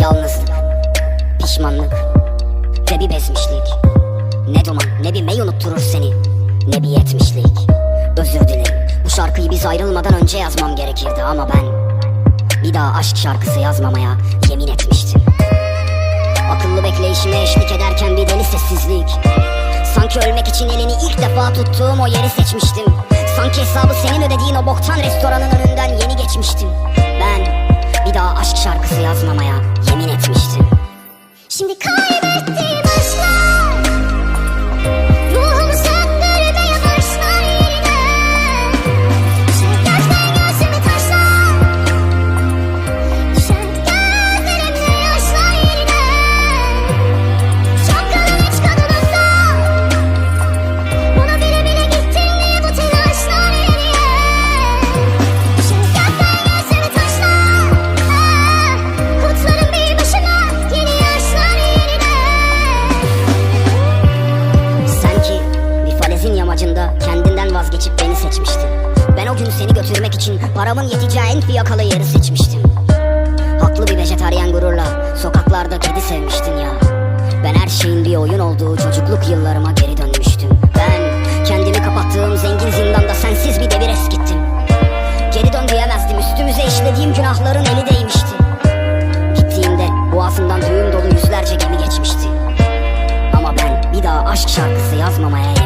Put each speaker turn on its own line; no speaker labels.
Yalnızlık, pişmanlık ve bir bezmişlik Ne duman ne bir mey unutturur seni ne bir yetmişlik. Özür dilerim bu şarkıyı biz ayrılmadan önce yazmam gerekirdi ama ben Bir daha aşk şarkısı yazmamaya yemin etmiştim. Akıllı bekleyişime eşlik ederken bir deli sessizlik. Sanki ölmek için elini ilk defa tuttuğum o yeri seçmiştim. Sanki hesabı senin ödediğin o boktan restoranın önünden yeni geçmiştim. Ben bir daha aşk şarkısı yazmamaya yemin etmiştim kendinden vazgeçip beni seçmişti. Ben o gün seni götürmek için paramın yeteceği en fiyakalı yeri seçmiştim. Haklı bir vejetaryen gururla sokaklarda kedi sevmiştin ya. Ben her şeyin bir oyun olduğu çocukluk yıllarıma geri dönmüştüm. Ben kendimi kapattığım zengin zindanda sensiz bir devir eskittim. Geri dön diyemezdim üstümüze işlediğim günahların eli değmişti. Gittiğimde boğazımdan düğüm dolu yüzlerce gemi geçmişti. Ama ben bir daha aşk şarkısı yazmamaya